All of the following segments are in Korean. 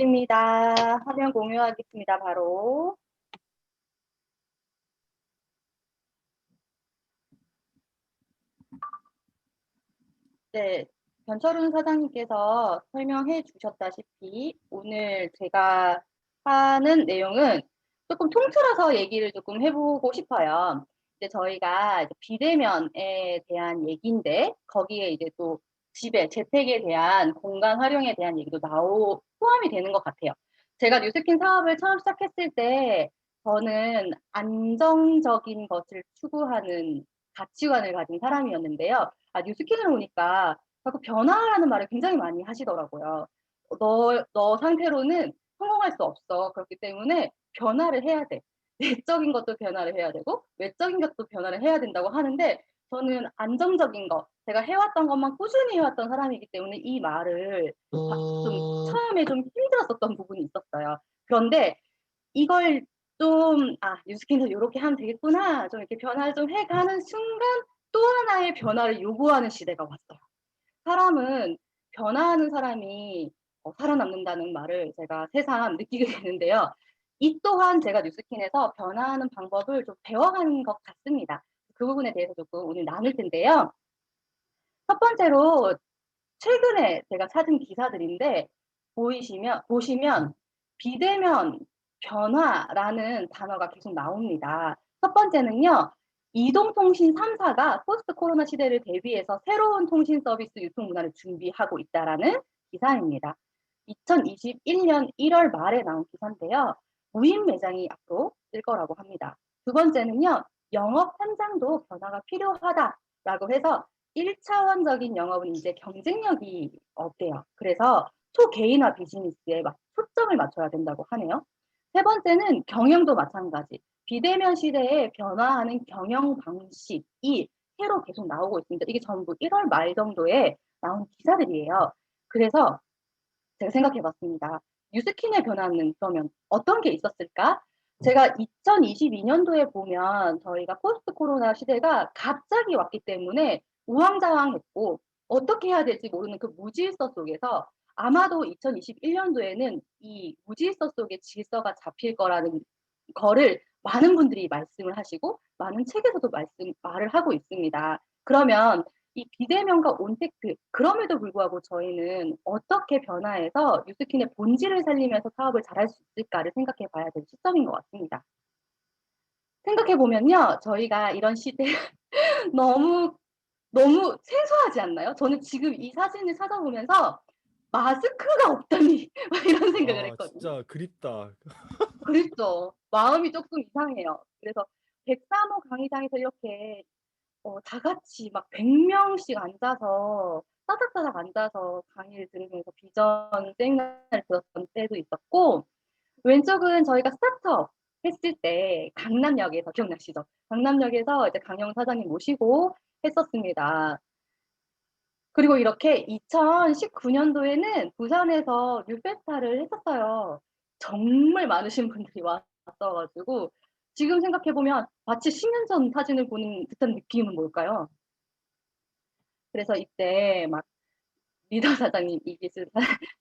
입니다. 화면 공유하겠습니다. 바로. 네, 변철훈 사장님께서 설명해 주셨다시피 오늘 제가 하는 내용은 조금 통틀어서 얘기를 조금 해보고 싶어요. 이제 저희가 이제 비대면에 대한 얘기인데 거기에 이제 또 집에 재택에 대한 공간 활용에 대한 얘기도 나오 포함이 되는 것 같아요. 제가 뉴스킨 사업을 처음 시작했을 때 저는 안정적인 것을 추구하는 가치관을 가진 사람이었는데요. 아, 뉴스킨을 오니까 자꾸 변화라는 말을 굉장히 많이 하시더라고요. 너, 너 상태로는 성공할 수 없어. 그렇기 때문에 변화를 해야 돼. 내적인 것도 변화를 해야 되고, 외적인 것도 변화를 해야 된다고 하는데, 저는 안정적인 것, 제가 해왔던 것만 꾸준히 해왔던 사람이기 때문에 이 말을 좀 어, 처음에 좀 힘들었었던 부분이 있었어요. 그런데 이걸 좀, 아, 뉴스킨에서 이렇게 하면 되겠구나. 좀 이렇게 변화를 좀 해가는 순간 또 하나의 변화를 요구하는 시대가 왔어요. 사람은 변화하는 사람이 어, 살아남는다는 말을 제가 새삼 느끼게 되는데요. 이 또한 제가 뉴스킨에서 변화하는 방법을 좀 배워가는 것 같습니다. 그 부분에 대해서 조금 오늘 나눌 텐데요. 첫 번째로 최근에 제가 찾은 기사들인데 보이시면 보시면 비대면 변화라는 단어가 계속 나옵니다. 첫 번째는요. 이동통신 3사가 포스트 코로나 시대를 대비해서 새로운 통신 서비스 유통 문화를 준비하고 있다라는 기사입니다. 2021년 1월 말에 나온 기사인데요. 무인 매장이 앞으로 뜰 거라고 합니다. 두 번째는요. 영업 현장도 변화가 필요하다라고 해서 1차원적인 영업은 이제 경쟁력이 없대요. 그래서 초개인화 비즈니스에 초점을 맞춰야 된다고 하네요. 세 번째는 경영도 마찬가지. 비대면 시대에 변화하는 경영 방식이 새로 계속 나오고 있습니다. 이게 전부 1월 말 정도에 나온 기사들이에요. 그래서 제가 생각해 봤습니다. 뉴스킨의 변화는 그러면 어떤 게 있었을까? 제가 2022년도에 보면 저희가 포스트 코로나 시대가 갑자기 왔기 때문에 우왕좌왕했고 어떻게 해야 될지 모르는 그 무질서 속에서 아마도 2021년도에는 이 무질서 속에 질서가 잡힐 거라는 거를 많은 분들이 말씀을 하시고 많은 책에서도 말씀 말을 하고 있습니다. 그러면 이 비대면과 온택트 그럼에도 불구하고 저희는 어떻게 변화해서 뉴스킨의 본질을 살리면서 사업을 잘할 수 있을까를 생각해 봐야 될 시점인 것 같습니다. 생각해 보면요. 저희가 이런 시대 너무 너무 생소하지 않나요? 저는 지금 이 사진을 찾아보면서 '마스크가 없다니.' 막 이런 생각을 아, 했거든요. 진짜 그립다. 그랬죠. 마음이 조금 이상해요. 그래서 103호 강의장에서 이렇게 어 다 같이 막 100명씩 앉아서 따닥따닥 앉아서 강의를 들으면서 비전 세미나를 들었던 때도 있었고 왼쪽은 저희가 스타트업 했을 때 강남역에서 기억나시죠? 강남역에서 이제 강영 사장님 모시고 했었습니다. 그리고 이렇게 2019년도에는 부산에서 뉴페스타를 했었어요. 정말 많으신 분들이 왔어 가지고 지금 생각해 보면 마치 10년 전 사진을 보는 듯한 느낌은 뭘까요? 그래서 이때 막 리더 사장님 이기수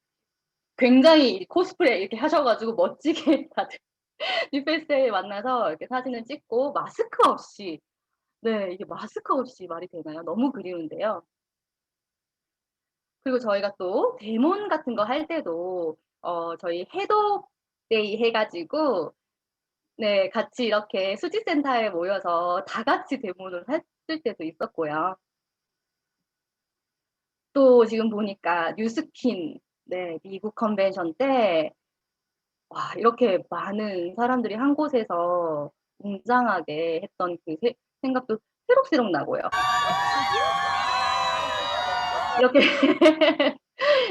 굉장히 코스프레 이렇게 하셔 가지고 멋지게 다들 뉴페스에 만나서 이렇게 사진을 찍고 마스크 없이 네 이게 마스크 없이 말이 되나요? 너무 그리운데요. 그리고 저희가 또 데몬 같은 거 할 때도 어 저희 해독 데이 해 가지고 네 같이 이렇게 수지센터에 모여서 다 같이 데몬을 했을 때도 있었고요. 또 지금 보니까 뉴스킨 네 미국 컨벤션 때 와 이렇게 많은 사람들이 한 곳에서 웅장하게 했던 그 세 생각도 새록새록 나고요. 이렇게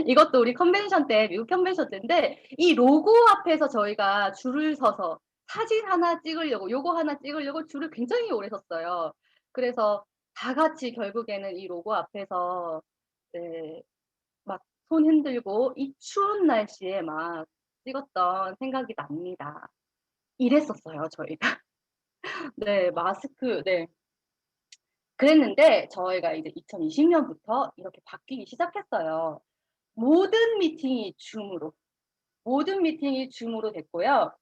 이것도 우리 컨벤션 때 미국 컨벤션 때인데 이 로고 앞에서 저희가 줄을 서서 사진 하나 찍으려고 요거 하나 찍으려고 줄을 굉장히 오래 섰어요. 그래서 다 같이 결국에는 이 로고 앞에서 네 막손 흔들고 이 추운 날씨에 막 찍었던 생각이 납니다. 이랬었어요 저희가. 네 마스크 네. 그랬는데 저희가 이제 2020년부터 이렇게 바뀌기 시작했어요. 모든 미팅이 줌으로. 모든 미팅이 줌으로 됐고요.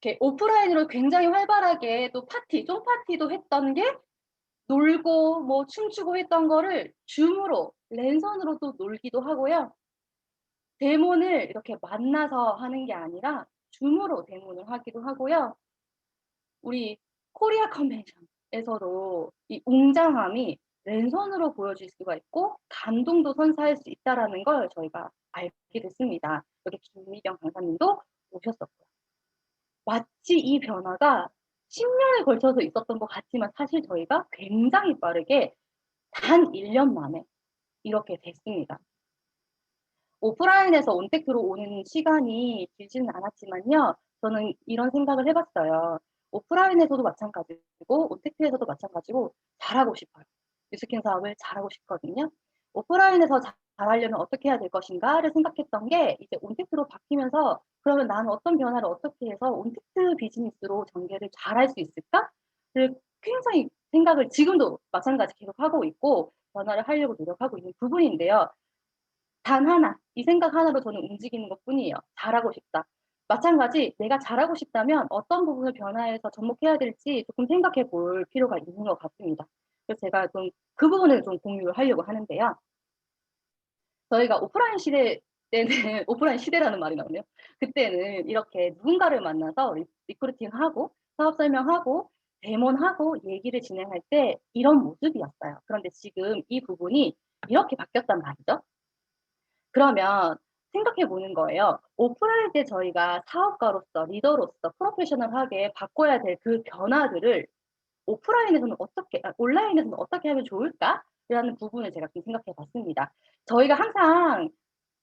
이렇게 오프라인으로 굉장히 활발하게 또 파티, 쫑파티도 했던 게 놀고 뭐 춤추고 했던 거를 줌으로 랜선으로도 놀기도 하고요. 데모를 이렇게 만나서 하는 게 아니라 줌으로 데모를 하기도 하고요. 우리 코리아 컨벤션에서도 이 웅장함이 랜선으로 보여질 수가 있고 감동도 선사할 수 있다라는 걸 저희가 알게 됐습니다. 여기 김미경 강사님도 오셨었고요. 마치 이 변화가 10년에 걸쳐서 있었던 것 같지만 사실 저희가 굉장히 빠르게 단 1년 만에 이렇게 됐습니다. 오프라인에서 온택트로 오는 시간이 길지는 않았지만요. 저는 이런 생각을 해봤어요. 오프라인에서도 마찬가지고 온택트에서도 마찬가지고 잘하고 싶어요. 뉴스킨 사업을 잘하고 싶거든요. 오프라인에서 잘하려면 어떻게 해야 될 것인가를 생각했던 게 이제 온택트로 바뀌면서 그러면 나는 어떤 변화를 어떻게 해서 온택트 비즈니스로 전개를 잘할 수 있을까를 굉장히 생각을 지금도 마찬가지 계속 하고 있고 변화를 하려고 노력하고 있는 부분인데요. 단 하나, 이 생각 하나로 저는 움직이는 것 뿐이에요. 잘하고 싶다. 마찬가지 내가 잘하고 싶다면 어떤 부분을 변화해서 접목해야 될지 조금 생각해 볼 필요가 있는 것 같습니다. 그래서 제가 좀 그 부분을 좀 공유를 하려고 하는데요. 저희가 오프라인 시대 때는 오프라인 시대라는 말이 나오네요. 그때는 이렇게 누군가를 만나서 리, 리크루팅하고 사업 설명하고 데몬하고 얘기를 진행할 때 이런 모습이었어요. 그런데 지금 이 부분이 이렇게 바뀌었단 말이죠. 그러면 생각해 보는 거예요. 오프라인 때 저희가 사업가로서 리더로서 프로페셔널하게 바꿔야 될 그 변화들을 오프라인에서는 어떻게 아, 온라인에서는 어떻게 하면 좋을까 라는 부분을 제가 좀 생각해 봤습니다. 저희가 항상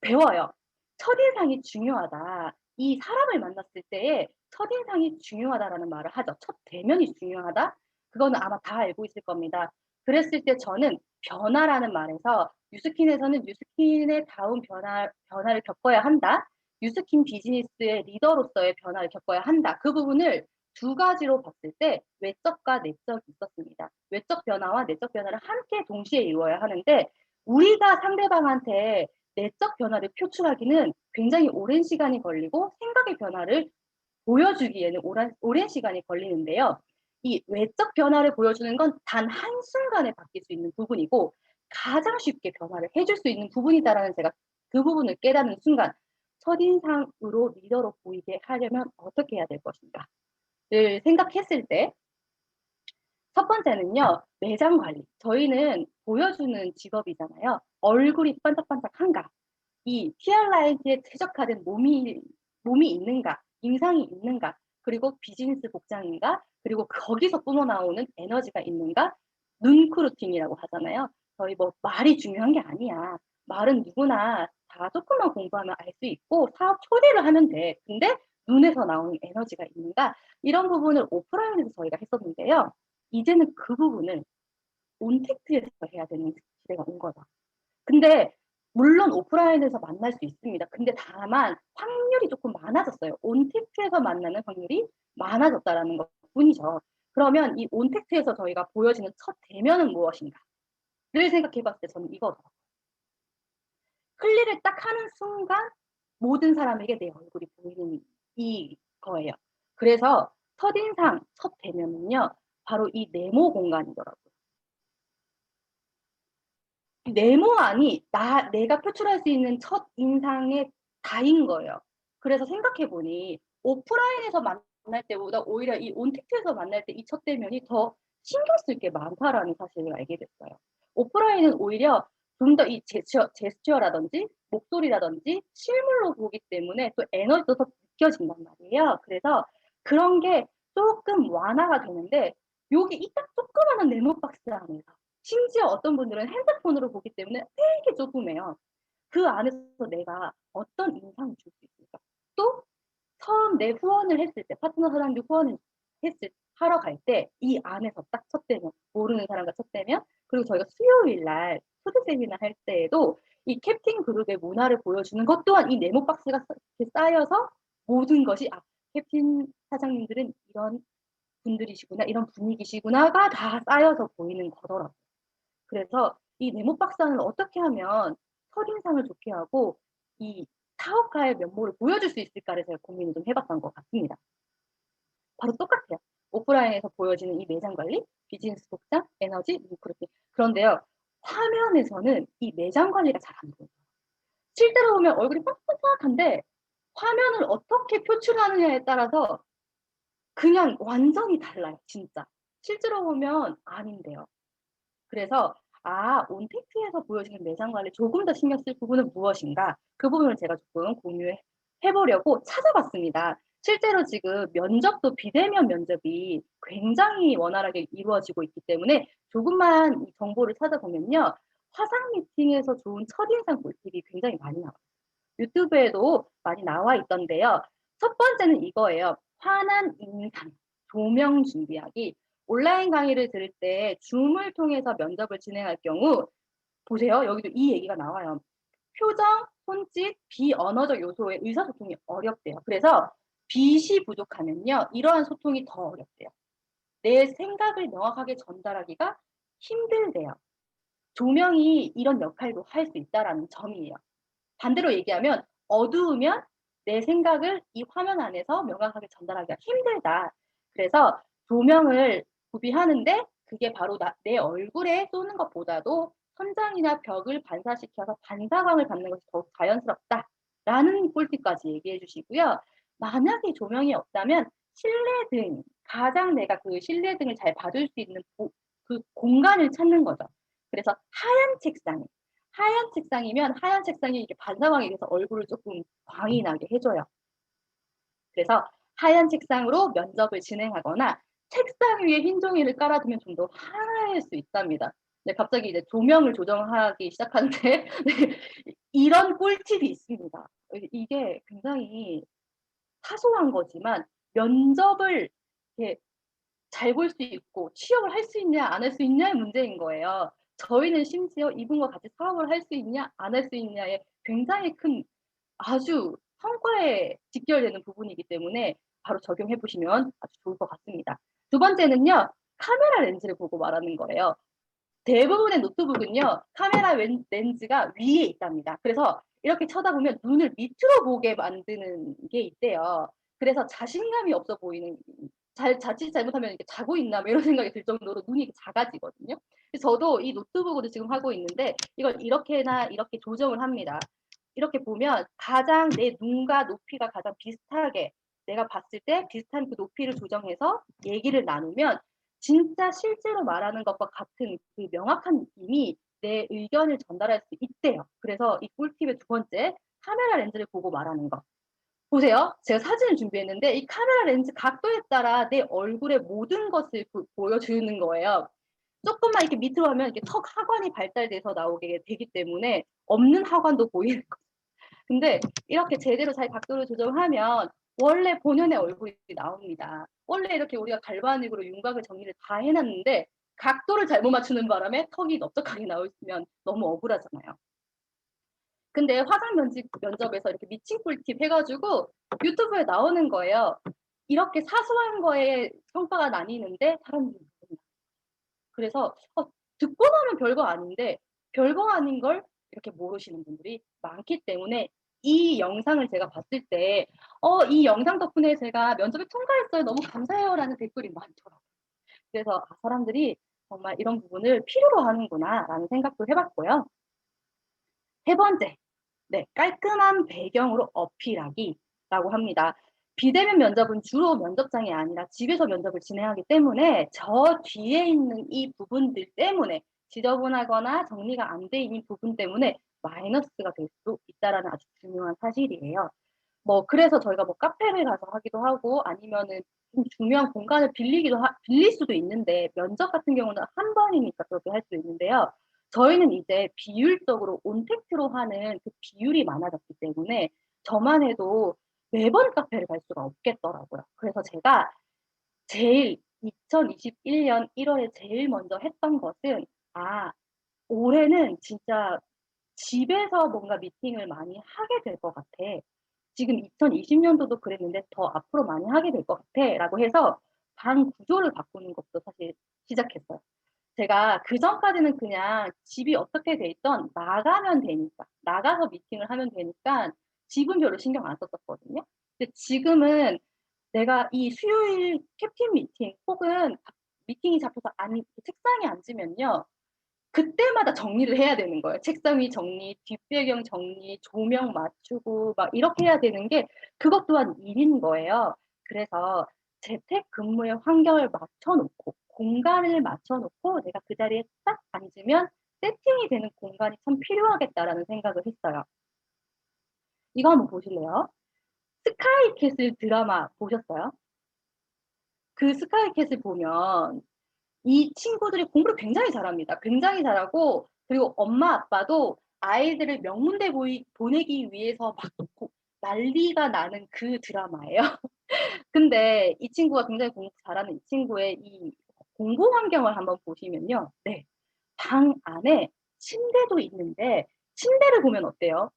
배워요. 첫인상이 중요하다. 이 사람을 만났을 때에 첫인상이 중요하다라는 말을 하죠. 첫 대면이 중요하다. 그거는 아마 다 알고 있을 겁니다. 그랬을 때 저는 변화라는 말에서 뉴스킨에서는 뉴스킨의 다음 변화, 변화를 겪어야 한다. 뉴스킨 비즈니스의 리더로서의 변화를 겪어야 한다. 그 부분을 두 가지로 봤을 때 외적과 내적이 있었습니다. 외적 변화와 내적 변화를 함께 동시에 이루어야 하는데 우리가 상대방한테 내적 변화를 표출하기는 굉장히 오랜 시간이 걸리고 생각의 변화를 보여주기에는 오랜, 오랜 시간이 걸리는데요. 이 외적 변화를 보여주는 건 단 한순간에 바뀔 수 있는 부분이고 가장 쉽게 변화를 해줄 수 있는 부분이다라는 제가 그 부분을 깨닫는 순간 첫인상으로 리더로 보이게 하려면 어떻게 해야 될 것인가 를 생각했을 때 첫 번째는요, 매장 관리. 저희는 보여주는 직업이잖아요. 얼굴이 반짝반짝한가, 이 PR 라이트에 최적화된 몸이, 몸이 있는가, 인상이 있는가, 그리고 비즈니스 복장인가, 그리고 거기서 뿜어나오는 에너지가 있는가, 눈크루팅이라고 하잖아요. 저희 뭐 말이 중요한 게 아니야. 말은 누구나 다 조금만 공부하면 알 수 있고 사업 초대를 하면 돼. 근데 눈에서 나오는 에너지가 있는가 이런 부분을 오프라인에서 저희가 했었는데요. 이제는 그 부분을 온택트에서 해야 되는 시대가 온 거다. 근데 물론 오프라인에서 만날 수 있습니다. 근데 다만 확률이 조금 많아졌어요. 온택트에서 만나는 확률이 많아졌다라는 것 뿐이죠. 그러면 이 온택트에서 저희가 보여지는 첫 대면은 무엇인가를 생각해 봤을 때 저는 이거더라고요. 클릭을 딱 하는 순간 모든 사람에게 내 얼굴이 보이는 이 거예요. 그래서 첫인상, 첫 대면은요, 바로 이 네모 공간이더라고요. 네모 안이 나, 내가 표출할 수 있는 첫 인상의 다인 거예요. 그래서 생각해보니 오프라인에서 만날 때보다 오히려 이 온택트에서 만날 때 이 첫 대면이 더 신경 쓸 게 많다라는 사실을 알게 됐어요. 오프라인은 오히려 좀 더 이 제스처, 제스처라든지 목소리라든지 실물로 보기 때문에 또 에너지도 더 느껴진단 말이에요. 그래서 그런 게 조금 완화가 되는데 여기 이 딱 조그마한 네모 박스 안에서 심지어 어떤 분들은 핸드폰으로 보기 때문에 되게 조그매요. 그 안에서 내가 어떤 인상을 줄 수 있을까? 또 처음 내 후원을 했을 때 파트너 사람들 후원을 했을 하러 갈 때 이 안에서 딱 쳤대면 모르는 사람과 쳤대면 그리고 저희가 수요일 날 초대 세미나 할 때에도 이 캡틴 그룹의 문화를 보여주는 것 또한 이 네모 박스가 쌓여서 모든 것이 아 캡틴 사장님들은 이런 분들이시구나 이런 분위기시구나가 다 쌓여서 보이는 거더라고요. 그래서 이 네모 박스는 어떻게 하면 첫인상을 좋게 하고 이 사업가의 면모를 보여줄 수 있을까를 제가 고민을 좀 해봤던 것 같습니다. 바로 똑같아요. 오프라인에서 보여지는 이 매장 관리, 비즈니스 독장, 에너지, 리크루팅. 그런데요, 화면에서는 이 매장 관리가 잘 안 보여요. 실제로 보면 얼굴이 빡빡한데 화면을 어떻게 표출하느냐에 따라서 그냥 완전히 달라요, 진짜. 실제로 보면 아닌데요. 그래서 아, 온택트에서 보여지는 매장 관리 조금 더 신경 쓸 부분은 무엇인가? 그 부분을 제가 조금 공유해 보려고 찾아봤습니다. 실제로 지금 면접도 비대면 면접이 굉장히 원활하게 이루어지고 있기 때문에 조금만 정보를 찾아보면요. 화상 미팅에서 좋은 첫인상 꿀팁이 굉장히 많이 나와요. 유튜브에도 많이 나와 있던데요. 첫 번째는 이거예요. 환한 인상, 조명 준비하기. 온라인 강의를 들을 때 줌을 통해서 면접을 진행할 경우 보세요. 여기도 이 얘기가 나와요. 표정, 손짓, 비언어적 요소의 의사소통이 어렵대요. 그래서 빛이 부족하면요. 이러한 소통이 더 어렵대요. 내 생각을 명확하게 전달하기가 힘들대요. 조명이 이런 역할도 할 수 있다라는 점이에요. 반대로 얘기하면 어두우면 내 생각을 이 화면 안에서 명확하게 전달하기가 힘들다. 그래서 조명을 구비하는데 그게 바로 나, 내 얼굴에 쏘는 것보다도 천장이나 벽을 반사시켜서 반사광을 받는 것이 더욱 자연스럽다 라는 꿀팁까지 얘기해 주시고요. 만약에 조명이 없다면 실내등, 가장 내가 그 실내등을 잘 받을 수 있는 그 공간을 찾는 거죠. 그래서 하얀 책상, 하얀 책상이면 하얀 책상이 이렇게 반사광이 돼서 얼굴을 조금 광이 나게 해줘요. 그래서 하얀 책상으로 면접을 진행하거나 책상 위에 흰 종이를 깔아두면 좀더 화려할 수 있답니다. 네, 갑자기 이제 조명을 조정하기 시작하는데 네, 이런 꿀팁이 있습니다. 이게 굉장히 사소한 거지만 면접을 잘 볼 수 있고 취업을 할 수 있냐 안 할 수 있냐의 문제인 거예요. 저희는 심지어 이분과 같이 사업을 할 수 있냐 안 할 수 있냐에 굉장히 큰 아주 성과에 직결되는 부분이기 때문에 바로 적용해 보시면 아주 좋을 것 같습니다. 두 번째는요. 카메라 렌즈를 보고 말하는 거예요. 대부분의 노트북은요. 카메라 렌즈가 위에 있답니다. 그래서 이렇게 쳐다보면 눈을 밑으로 보게 만드는 게 있대요. 그래서 자신감이 없어 보이는 잘 자칫 잘못하면 이렇게 자고 있나 뭐 이런 생각이 들 정도로 눈이 작아지거든요. 저도 이 노트북으로 지금 하고 있는데 이걸 이렇게나 이렇게 조정을 합니다. 이렇게 보면 가장 내 눈과 높이가 가장 비슷하게 내가 봤을 때 비슷한 그 높이를 조정해서 얘기를 나누면 진짜 실제로 말하는 것과 같은 그 명확한 느낌이 내 의견을 전달할 수 있대요. 그래서 이 꿀팁의 두 번째, 카메라 렌즈를 보고 말하는 것. 보세요. 제가 사진을 준비했는데 이 카메라 렌즈 각도에 따라 내 얼굴의 모든 것을 보, 보여주는 거예요. 조금만 이렇게 밑으로 하면 이렇게 턱 하관이 발달돼서 나오게 되기 때문에 없는 하관도 보이는 거죠. 근데 이렇게 제대로 잘 각도를 조정하면 원래 본연의 얼굴이 나옵니다. 원래 이렇게 우리가 갈바닉으로 윤곽을 정리를 다 해놨는데 각도를 잘못 맞추는 바람에 턱이 넓적하게 나오면 너무 억울하잖아요. 근데 화상 면접, 면접에서 이렇게 미친 꿀팁 해가지고 유튜브에 나오는 거예요. 이렇게 사소한 거에 평가가 나뉘는데 사람들이 모른다. 그래서 어, 듣고 나면 별거 아닌데 별거 아닌 걸 이렇게 모르시는 분들이 많기 때문에 이 영상을 제가 봤을 때, 어, 이 영상 덕분에 제가 면접에 통과했어요. 너무 감사해요. 라는 댓글이 많더라고요. 그래서 아, 사람들이 정말 이런 부분을 필요로 하는구나. 라는 생각도 해봤고요. 세 번째, 네, 깔끔한 배경으로 어필하기 라고 합니다. 비대면 면접은 주로 면접장이 아니라 집에서 면접을 진행하기 때문에 저 뒤에 있는 이 부분들 때문에 지저분하거나 정리가 안 돼 있는 부분 때문에 마이너스가 될 수 있다라는 아주 중요한 사실이에요. 뭐 그래서 저희가 뭐 카페를 가서 하기도 하고 아니면은 좀 중요한 공간을 빌리기도 하, 빌릴 수도 있는데 면접 같은 경우는 한 번이니까 그렇게 할 수 있는데요. 저희는 이제 비율적으로 온택트로 하는 그 비율이 많아졌기 때문에 저만 해도 매번 카페를 갈 수가 없겠더라고요. 그래서 제가 제일 2021년 1월에 제일 먼저 했던 것은 아 올해는 진짜 집에서 뭔가 미팅을 많이 하게 될 것 같아. 지금 2020년도도 그랬는데 더 앞으로 많이 하게 될 것 같아. 라고 해서 방 구조를 바꾸는 것도 사실 시작했어요. 제가 그 전까지는 그냥 집이 어떻게 돼 있던 나가면 되니까, 나가서 미팅을 하면 되니까 집은 별로 신경 안 썼었거든요. 근데 지금은 내가 이 수요일 캡틴 미팅 혹은 미팅이 잡혀서 안 책상에 앉으면요. 그때마다 정리를 해야 되는 거예요. 책상 위 정리, 뒷배경 정리, 조명 맞추고 막 이렇게 해야 되는 게 그것 또한 일인 거예요. 그래서 재택 근무의 환경을 맞춰 놓고 공간을 맞춰 놓고 내가 그 자리에 딱 앉으면 세팅이 되는 공간이 참 필요하겠다라는 생각을 했어요. 이거 한번 보실래요? 스카이캐슬 드라마 보셨어요? 그 스카이캐슬 보면 이 친구들이 공부를 굉장히 잘합니다. 굉장히 잘하고 그리고 엄마 아빠도 아이들을 명문대 보이, 보내기 위해서 막 고- 난리가 나는 그 드라마예요. 근데 이 친구가 굉장히 공부 잘하는 이 친구의 이 공부 환경을 한번 보시면요. 네. 방 안에 침대도 있는데 침대를 보면 어때요?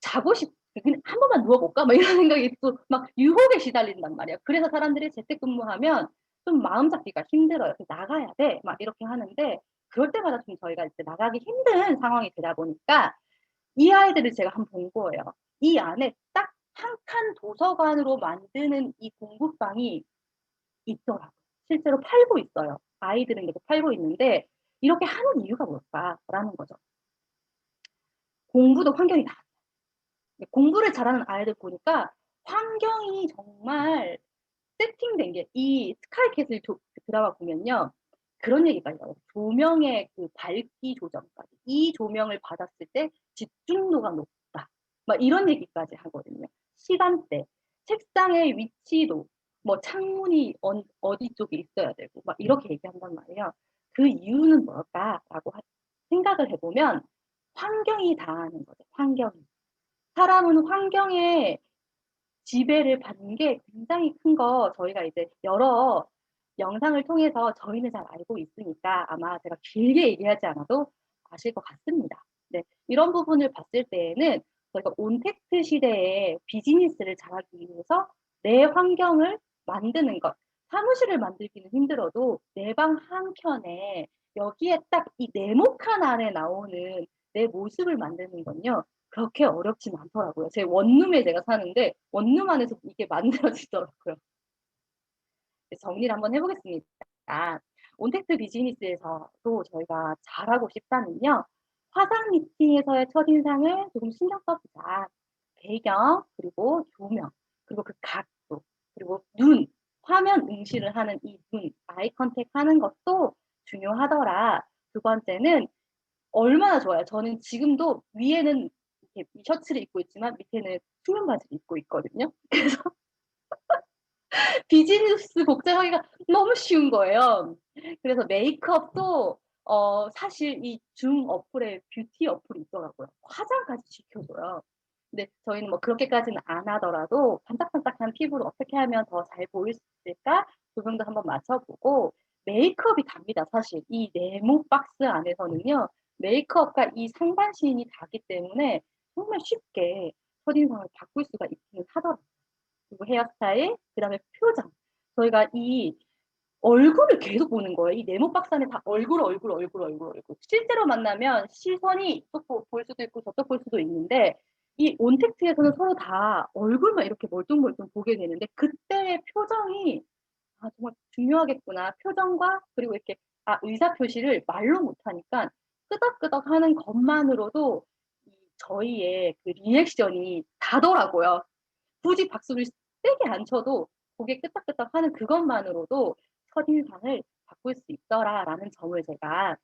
자고 싶 그냥 '한 번만 누워 볼까?' 막 이런 생각이 또 막 유혹에 시달린단 말이에요. 그래서 사람들이 재택근무하면 좀 마음 잡기가 힘들어요. "그 나가야 돼." 막 이렇게 하는데 그럴 때마다 좀 저희가 이제 나가기 힘든 상황이 되다 보니까 이 아이들을 제가 한 번 본 거예요. 이 안에 딱 한 칸 도서관으로 만드는 이 공부방이 있더라고요. 실제로 팔고 있어요. 아이들은 계속 팔고 있는데 '이렇게 하는 이유가 뭘까?'라는 거죠. 공부도 환경이 다네 공부를 잘하는 아이들 보니까 환경이 정말 세팅된 게 이 스카이캐슬 조그 드라마 보면요. 그런 얘기까지 나와요. 조명의 그 밝기 조정까지. "이 조명을 받았을 때 집중도가 높다." 막 이런 얘기까지 하거든요. 시간대, 책상의 위치도, 뭐 창문이 언 어디 쪽에 있어야 되고 막 이렇게 얘기한단 말이에요. '그 이유는 뭘까?'라고 하 생각을 해 보면 환경이 다 하는 거죠, 환경이. 사람은 환경에 지배를 받는 게 굉장히 큰 거 저희가 이제 여러 영상을 통해서 저희는 잘 알고 있으니까 아마 제가 길게 얘기하지 않아도 아실 것 같습니다. 네. 이런 부분을 봤을 때에는 저희가 온택트 시대에 비즈니스를 잘하기 위해서 내 환경을 만드는 것. 사무실을 만들기는 힘들어도 내 방 한켠에 여기에 딱 이 네모칸 안에 나오는 내 모습을 만드는 건요. 그렇게 어렵진 않더라고요. 제 원룸에 제가 사는데 원룸 안에서 이게 만들어지더라고요. 네 정리를 한번 해 보겠습니다. 온택트 비즈니스에서도 저희가 잘하고 싶다면요. 화상 미팅에서의 첫인상을 조금 신경 써 보자. 배경, 그리고 조명, 그리고 그 각도, 그리고 눈, 화면 응시를 하는 이 눈, 아이 컨택 하는 것도 중요하더라. 두 번째는 얼마나 좋아요. 저는 지금도 위에는 이렇게 이 셔츠를 입고 있지만 밑에는 수면 바지를 입고 있거든요. 그래서 비즈니스 복장하기가 너무 쉬운 거예요. 그래서 메이크업도 어 사실 이 줌 어플에 뷰티 어플이 있더라고요. 화장까지 시켜 줘요. 근데 저희는 뭐 그렇게까지는 안 하더라도 반짝반짝한 피부를 어떻게 하면 더 잘 보일 수 있을까 조명도 한번 맞춰 보고 메이크업이 답니다 사실. 이 네모 박스 안에서는요. 메이크업과 이 상반신이 다기 때문에 정말 쉽게 첫인상을 바꿀 수가 있기는 하더라고요. 그리고 헤어스타일, 그다음에 표정. 저희가 이 얼굴을 계속 보는 거예요. 이 네모 박스 안에 다 얼굴, 얼굴, 얼굴, 얼굴, 얼굴. 실제로 만나면 시선이 이쪽 보볼 수도 있고 저쪽 볼 수도 있는데 이 온택트에서는 서로 다 얼굴만 이렇게 멀뚱멀뚱 보게 되는데 그때의 표정이 '아 정말 중요하겠구나.' 표정과 그리고 이렇게 아 의사 표시를 말로 못 하니까 끄덕끄덕 하는 것만으로도 이 저희의 그 리액션이 다더라고요. 굳이 박수를 세게 안 쳐도 고개 끄덕끄덕 하는 그것만으로도 '첫인상을 바꿀 수 있더라.'라는 점을 제가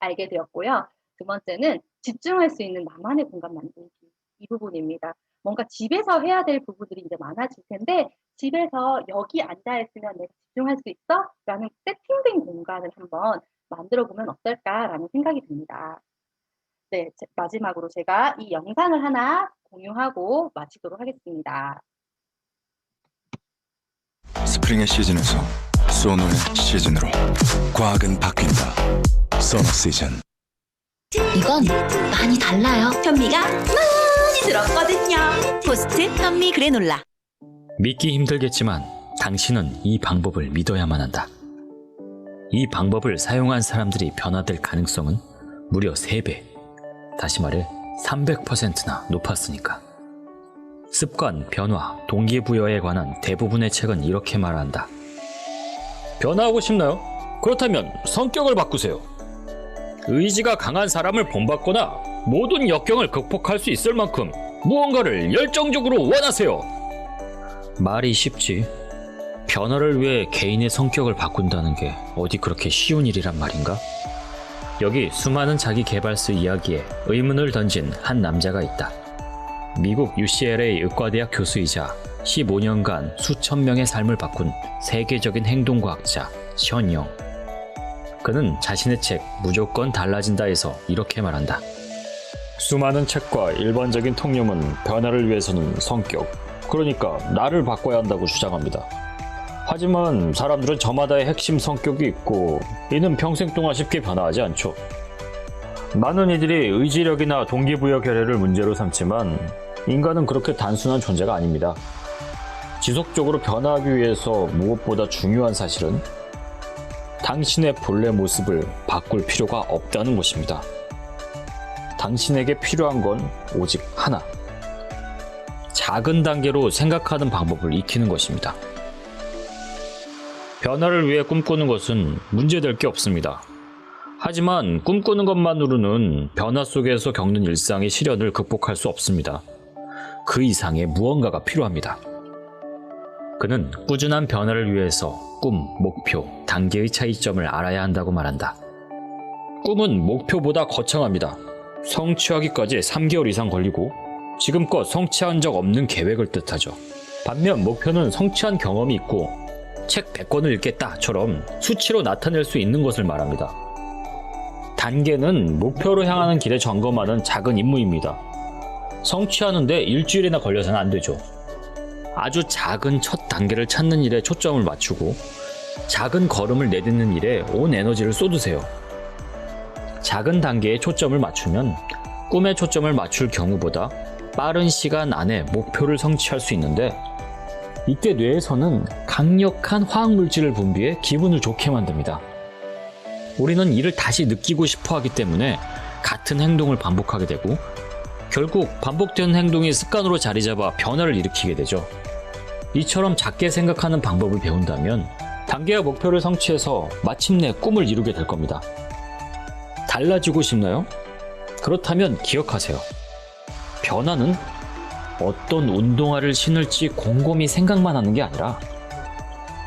알게 되었고요. 두 번째는 집중할 수 있는 나만의 공간 만들기. 이 부분입니다. 뭔가 집에서 해야 될 부분들이 이제 많아질 텐데 '집에서 여기 앉아 있으면 내가 집중할 수 있어?'라는 세팅된 공간을 한번 만들어 보면 어떨까라는 생각이 듭니다. 네. 제 마지막으로 제가 이 영상을 하나 공유하고 마치도록 하겠습니다. 스프링의 시즌에서 소노의 시즌으로 과학은 바뀐다. 소노 시즌. 이건 많이 달라요. 현미가 들었거든요. 포스트 현미 그래놀라. 믿기 힘들겠지만 당신은 이 방법을 믿어야만 한다. 이 방법을 사용한 사람들이 변화될 가능성은 무려 3배, 다시 말해 300%나 높았으니까. 습관, 변화, 동기부여에 관한 대부분의 책은 이렇게 말한다. 변화하고 싶나요? 그렇다면 성격을 바꾸세요. 의지가 강한 사람을 본받거나 모든 역경을 극복할 수 있을 만큼 무언가를 열정적으로 원하세요. 말이 쉽지. 변화를 위해 개인의 성격을 바꾼다는 게 어디 그렇게 쉬운 일이란 말인가? 여기 수많은 자기 개발서 이야기에 의문을 던진 한 남자가 있다. 미국 UCLA 의과대학 교수이자 15년간 수천 명의 삶을 바꾼 세계적인 행동과학자 션영. 그는 자신의 책 무조건 달라진다에서 이렇게 말한다. 수많은 책과 일반적인 통념은 변화를 위해서는 성격, 그러니까 나를 바꿔야 한다고 주장합니다. 하지만 사람들은 저마다의 핵심 성격이 있고 이는 평생 동안 쉽게 변화하지 않죠. 많은 이들이 의지력이나 동기부여 결여를 문제로 삼지만 인간은 그렇게 단순한 존재가 아닙니다. 지속적으로 변화하기 위해서 무엇보다 중요한 사실은 당신의 본래 모습을 바꿀 필요가 없다는 것입니다. 당신에게 필요한 건 오직 하나. 작은 단계로 생각하는 방법을 익히는 것입니다. 변화를 위해 꿈꾸는 것은 문제될 게 없습니다. 하지만 꿈꾸는 것만으로는 변화 속에서 겪는 일상의 시련을 극복할 수 없습니다. 그 이상의 무언가가 필요합니다. 그는 꾸준한 변화를 위해서 꿈, 목표, 단계의 차이점을 알아야 한다고 말한다. 꿈은 목표보다 거창합니다. 성취하기까지 3개월 이상 걸리고 지금껏 성취한 적 없는 계획을 뜻하죠. 반면 목표는 성취한 경험이 있고 책 100권을 읽겠다처럼 수치로 나타낼 수 있는 것을 말합니다. 단계는 목표로 향하는 길에 점검하는 작은 임무입니다. 성취하는데 일주일이나 걸려서는 안 되죠. 아주 작은 첫 단계를 찾는 일에 초점을 맞추고 작은 걸음을 내딛는 일에 온 에너지를 쏟으세요. 작은 단계에 초점을 맞추면 꿈에 초점을 맞출 경우보다 빠른 시간 안에 목표를 성취할 수 있는데 이때 뇌에서는 강력한 화학물질을 분비해 기분을 좋게 만듭니다. 우리는 이를 다시 느끼고 싶어 하기 때문에 같은 행동을 반복하게 되고 결국 반복되는 행동이 습관으로 자리 잡아 변화를 일으키게 되죠. 이처럼 작게 생각하는 방법을 배운다면 단계와 목표를 성취해서 마침내 꿈을 이루게 될 겁니다. 달라지고 싶나요? 그렇다면 기억하세요. 변화는 어떤 운동화를 신을지 곰곰이 생각만 하는 게 아니라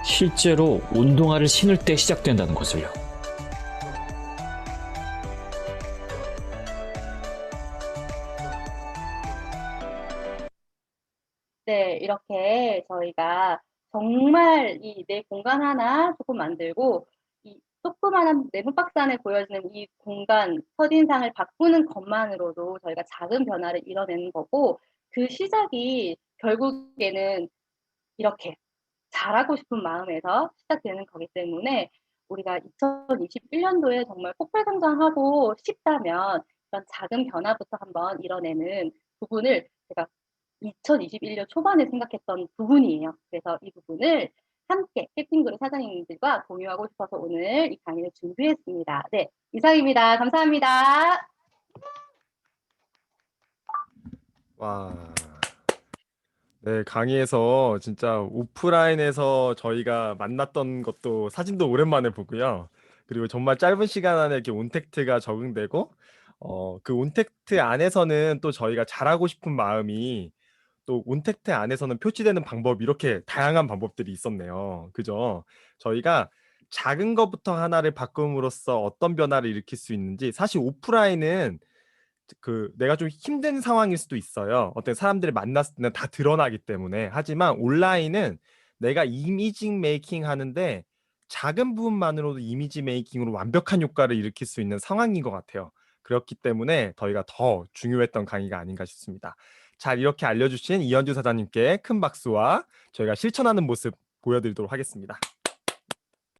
실제로 운동화를 신을 때 시작된다는 것을요. 네, 이렇게 저희가 정말 이 내 공간 하나 조금 만들고 이 조그마한 네모 박스 안에 보여지는 이 공간 첫인상을 바꾸는 것만으로도 저희가 작은 변화를 이뤄내는 거고 그 시작이 결국에는 이렇게 잘하고 싶은 마음에서 시작되는 거기 때문에 우리가 2021년도에 정말 폭발 성장하고 싶다면 이런 작은 변화부터 한번 이뤄내는 부분을 제가 2021년 초반에 생각했던 부분이에요. 그래서 이 부분을 함께 해핑그룹 사장님들과 공유하고 싶어서 오늘 이 강의를 준비했습니다. 네, 이상입니다. 감사합니다. 와. 네, 강의에서 진짜 오프라인에서 저희가 만났던 것도 사진도 오랜만에 보고요. 그리고 정말 짧은 시간 안에 이렇게 온택트가 적응되고, 어, 그 온택트 안에서는 또 저희가 잘하고 싶은 마음이 또 온택트 안에서는 표시되는 방법 이렇게 다양한 방법들이 있었네요. 그죠? 저희가 작은 것부터 하나를 바꿈으로써 어떤 변화를 일으킬 수 있는지 사실 오프라인은 그 내가 좀 힘든 상황일 수도 있어요. 어떤 사람들을 만났을 때는 다 드러나기 때문에. 하지만 온라인은 내가 이미지 메이킹 하는데 작은 부분만으로도 이미지 메이킹으로 완벽한 효과를 일으킬 수 있는 상황인 것 같아요. 그렇기 때문에 저희가 더 중요했던 강의가 아닌가 싶습니다. 잘 이렇게 알려주신 이현주 사장님께 큰 박수와 저희가 실천하는 모습 보여드리도록 하겠습니다.